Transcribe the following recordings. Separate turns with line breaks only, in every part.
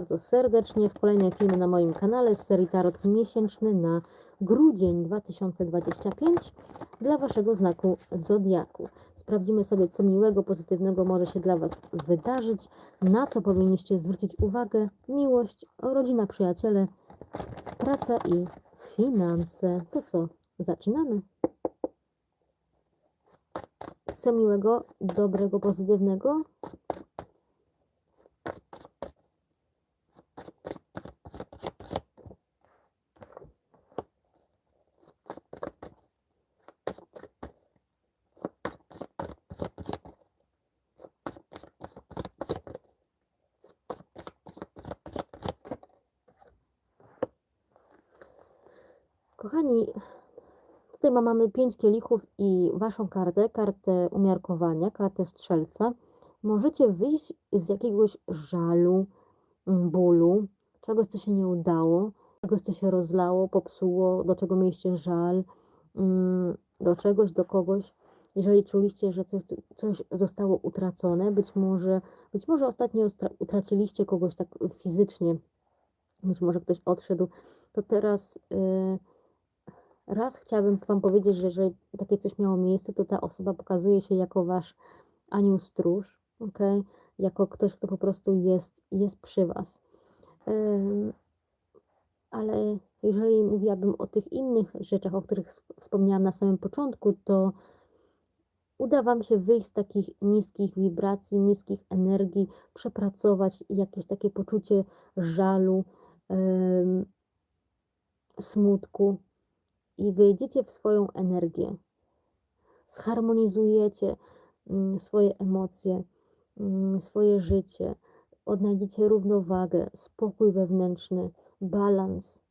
bardzo serdecznie w kolejne filmy na moim kanale z serii Tarot miesięczny na grudzień 2025 dla Waszego znaku Zodiaku. Sprawdzimy sobie, co miłego, pozytywnego może się dla Was wydarzyć, na co powinniście zwrócić uwagę, miłość, rodzina, przyjaciele, praca i finanse. To co, zaczynamy? Co miłego, dobrego, pozytywnego Kochani, tutaj ma- mamy pięć kielichów i waszą kartę, kartę umiarkowania, kartę strzelca. Możecie wyjść z jakiegoś żalu, mm, bólu, czegoś, co się nie udało, czegoś, co się rozlało, popsuło, do czego mieliście żal, mm, do czegoś, do kogoś. Jeżeli czuliście, że coś, coś zostało utracone, być może, być może ostatnio utraciliście kogoś tak fizycznie, być może ktoś odszedł, to teraz y, raz chciałabym Wam powiedzieć, że jeżeli takie coś miało miejsce, to ta osoba pokazuje się jako Wasz anioł stróż, ok? Jako ktoś, kto po prostu jest, jest przy Was. Ym, ale jeżeli mówiłabym o tych innych rzeczach, o których wspomniałam na samym początku, to uda Wam się wyjść z takich niskich wibracji, niskich energii, przepracować jakieś takie poczucie żalu, ym, smutku i wyjdziecie w swoją energię. Zharmonizujecie mm, swoje emocje, mm, swoje życie, odnajdziecie równowagę, spokój wewnętrzny, balans.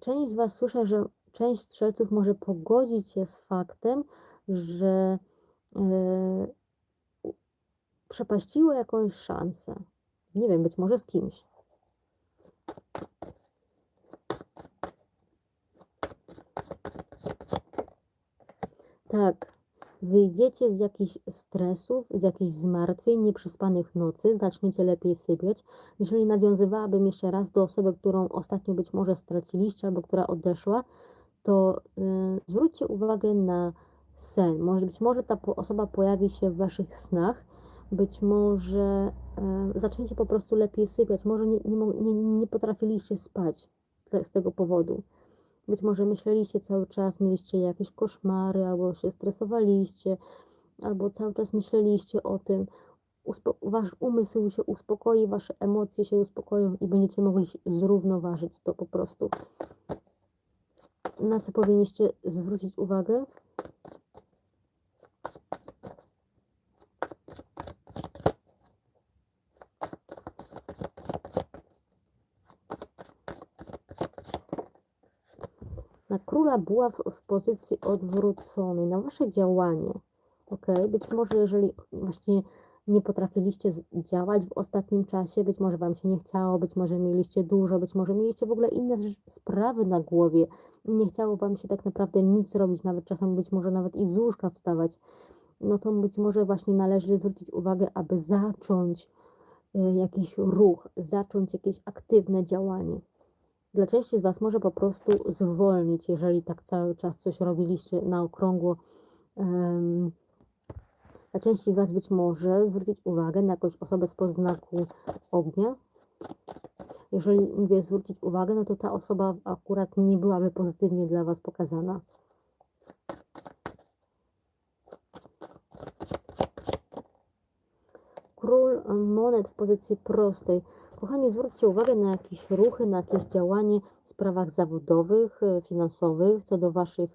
Część z Was słyszę, że część strzelców może pogodzić się z faktem, że przepaściło jakąś szansę. Nie wiem, być może z kimś. Tak, wyjdziecie z jakichś stresów, z jakichś zmartwień, nieprzespanych nocy, zaczniecie lepiej sypiać. Jeżeli nawiązywałabym jeszcze raz do osoby, którą ostatnio być może straciliście albo która odeszła, to y, zwróćcie uwagę na sen. Może być może ta osoba pojawi się w waszych snach, być może y, zaczniecie po prostu lepiej sypiać, może nie, nie, nie, potrafiliście spać z, z tego powodu. Być może myśleliście cały czas, mieliście jakieś koszmary, albo się stresowaliście, albo cały czas myśleliście o tym. Uspo- wasz umysł się uspokoi, wasze emocje się uspokoją i będziecie mogli zrównoważyć to po prostu. Na co powinniście zwrócić uwagę? Na króla buław w pozycji odwróconej, na wasze działanie. Ok, być może jeżeli właśnie nie potrafiliście działać w ostatnim czasie, być może wam się nie chciało, być może mieliście dużo, być może mieliście w ogóle inne sprawy na głowie, nie chciało wam się tak naprawdę nic robić, nawet czasem być może nawet i z łóżka wstawać, no to być może właśnie należy zwrócić uwagę, aby zacząć y, jakiś ruch, zacząć jakieś aktywne działanie. Dla części z Was może po prostu zwolnić, jeżeli tak cały czas coś robiliście na okrągło. Dla części z Was być może zwrócić uwagę na jakąś osobę z poznaku ognia. Jeżeli mówię zwrócić uwagę, no to ta osoba akurat nie byłaby pozytywnie dla Was pokazana. Monet w pozycji prostej. Kochani, zwróćcie uwagę na jakieś ruchy, na jakieś działanie w sprawach zawodowych, e, finansowych, co do, waszych,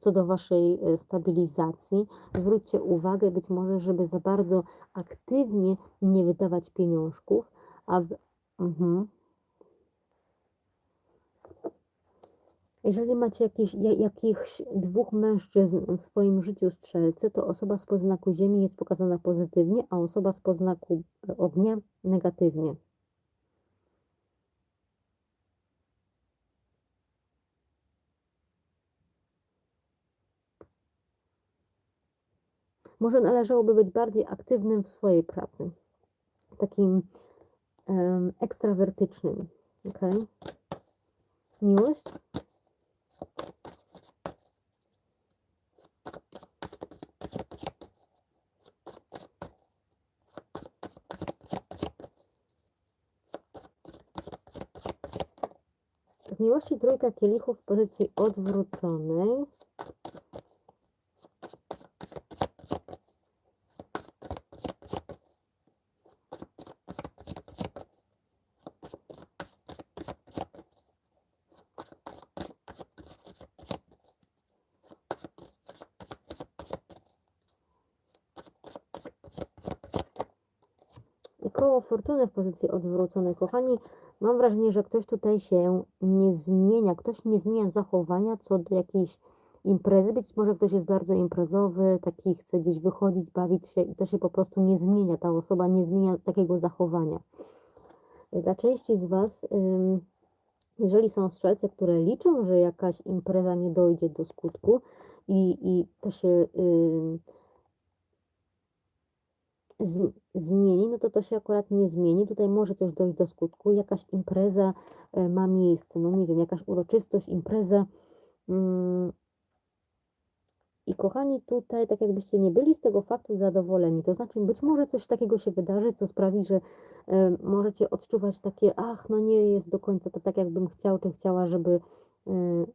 co, do Waszej e, stabilizacji. Zwróćcie uwagę być może, żeby za bardzo aktywnie nie wydawać pieniążków, a w, mhm. Jeżeli macie jakieś, ja- jakichś dwóch mężczyzn w swoim życiu strzelcy, to osoba z poznaku ziemi jest pokazana pozytywnie, a osoba z poznaku e, ognia negatywnie. Może należałoby być bardziej aktywnym w swojej pracy. Takim em, ekstrawertycznym. Ok? Miłość? W miłości trójka kielichów w pozycji odwróconej. Koło fortuny w pozycji odwróconej. Kochani, mam wrażenie, że ktoś tutaj się nie zmienia, ktoś nie zmienia zachowania co do jakiejś imprezy. Być może ktoś jest bardzo imprezowy, taki chce gdzieś wychodzić, bawić się i to się po prostu nie zmienia. Ta osoba nie zmienia takiego zachowania. Dla części z Was, jeżeli są strzelce, które liczą, że jakaś impreza nie dojdzie do skutku i, i to się z, zmieni, no to to się akurat nie zmieni. Tutaj może coś dojść do skutku. Jakaś impreza e, ma miejsce, no nie wiem, jakaś uroczystość, impreza. Mm. I kochani, tutaj tak jakbyście nie byli z tego faktu zadowoleni. To znaczy, być może coś takiego się wydarzy, co sprawi, że e, możecie odczuwać takie, ach, no nie jest do końca to tak, jakbym chciał, czy chciała, żeby, e,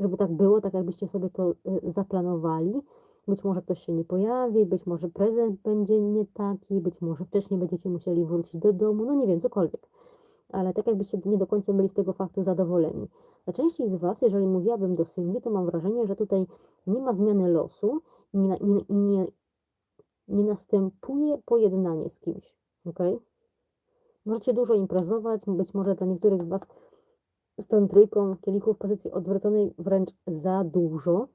żeby tak było, tak jakbyście sobie to e, zaplanowali. Być może ktoś się nie pojawi, być może prezent będzie nie taki, być może wcześniej będziecie musieli wrócić do domu, no nie wiem, cokolwiek. Ale tak jakbyście nie do końca byli z tego faktu zadowoleni. Dla części z Was, jeżeli mówiłabym do singli, to mam wrażenie, że tutaj nie ma zmiany losu i nie, nie, nie, nie następuje pojednanie z kimś. ok? Możecie dużo imprezować, być może dla niektórych z Was z tą trójką kielichów w pozycji odwróconej wręcz za dużo.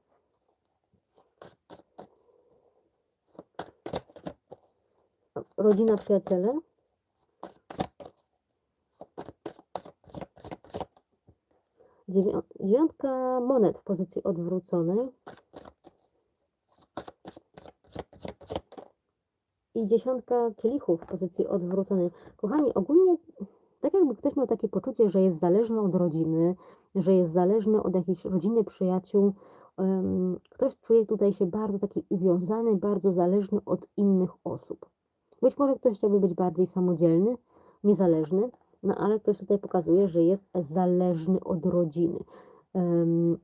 Rodzina, przyjaciele. Dziewiątka monet w pozycji odwróconej. I dziesiątka kielichów w pozycji odwróconej. Kochani, ogólnie tak jakby ktoś miał takie poczucie, że jest zależny od rodziny, że jest zależny od jakiejś rodziny, przyjaciół. Ktoś czuje tutaj się bardzo taki uwiązany, bardzo zależny od innych osób. Być może ktoś chciałby być bardziej samodzielny, niezależny, no ale ktoś tutaj pokazuje, że jest zależny od rodziny. Um,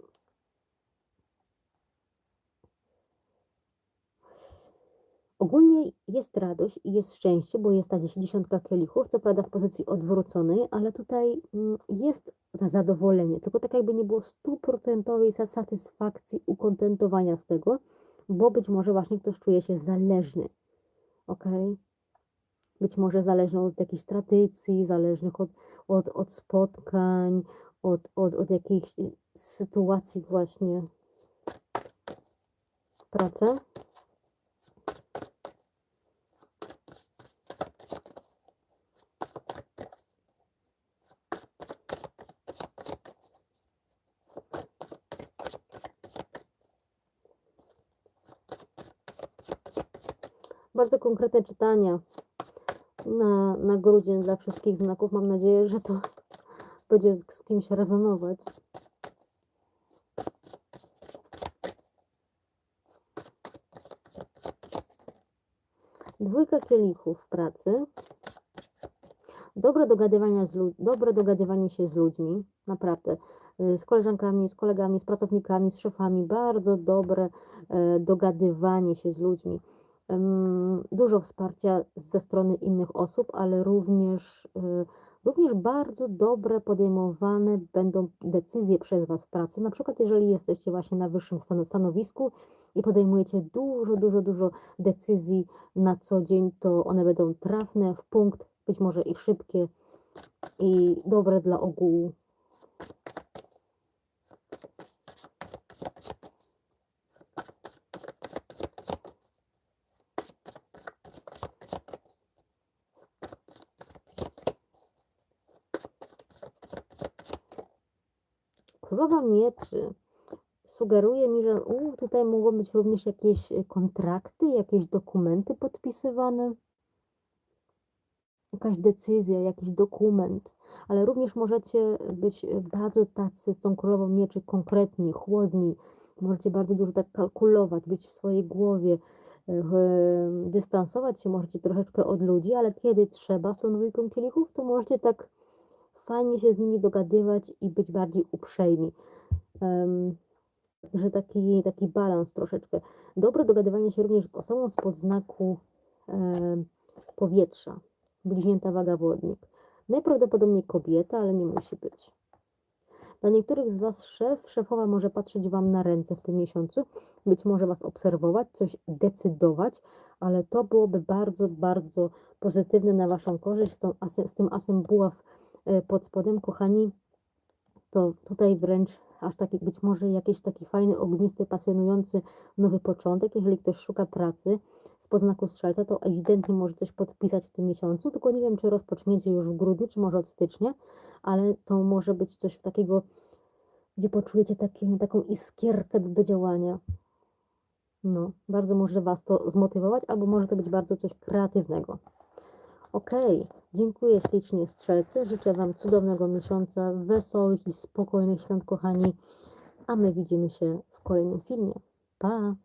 Ogólnie jest radość i jest szczęście, bo jest ta dziesiątka kielichów, co prawda w pozycji odwróconej, ale tutaj mm, jest zadowolenie, tylko tak jakby nie było stuprocentowej satysfakcji, ukontentowania z tego, bo być może właśnie ktoś czuje się zależny. ok? Być może zależną od jakichś tradycji, zależnych od, od, od spotkań, od, od, od jakichś sytuacji właśnie pracy. Bardzo konkretne czytania na, na grudzień dla wszystkich znaków. Mam nadzieję, że to będzie z kimś rezonować. Dwójka kielichów w pracy. Dobre dogadywanie, z dobre dogadywanie się z ludźmi, naprawdę. Y, z koleżankami, z kolegami, z pracownikami, z szefami. Bardzo dobre e, dogadywanie się z ludźmi dużo wsparcia ze strony innych osób, ale również, y, również bardzo dobre podejmowane będą decyzje przez Was w pracy. Na przykład, jeżeli jesteście właśnie na wyższym stanowisku i podejmujecie dużo, dużo, dużo decyzji na co dzień, to one będą trafne w punkt, być może i szybkie i dobre dla ogółu. Królowa Mieczy. sugeruje mi, że u, tutaj mogą być również jakieś e, kontrakty, jakieś dokumenty podpisywane. Jakaś decyzja, jakiś dokument, ale również możecie być bardzo tacy z tą królową mieczy konkretni, chłodni. Możecie bardzo dużo tak kalkulować, być w swojej głowie, e, ch- dystansować się możecie troszeczkę od ludzi, ale kiedy trzeba z tą dwójką kielichów, to możecie tak fajnie się z nimi dogadywać i być bardziej uprzejmi. Em, że taki, taki balans troszeczkę. Dobre dogadywanie się również z osobą spod znaku em, powietrza. Bliźnięta waga wodnik. Najprawdopodobniej kobieta, ale nie musi być. Dla niektórych z Was szef, szefowa może patrzeć Wam na ręce w tym miesiącu, być może Was obserwować, coś decydować, ale to byłoby bardzo, bardzo pozytywne na Waszą korzyść z, tą z tym asem buław pod spodem, kochani. To tutaj wręcz aż taki, być może jakiś taki fajny, ognisty, pasjonujący nowy początek. Jeżeli ktoś szuka pracy z poznaku strzelca, to ewidentnie może coś podpisać w tym miesiącu, tylko nie wiem, czy rozpoczniecie już w grudniu, czy może od stycznia, ale to może być coś takiego, gdzie poczujecie taki, taką iskierkę do, do działania. No, bardzo może Was to zmotywować, albo może to być bardzo coś kreatywnego. Okej, dziękuję ślicznie strzelcy. Życzę Wam cudownego miesiąca, wesołych i spokojnych świąt, kochani. A my widzimy się w kolejnym filmie. Pa!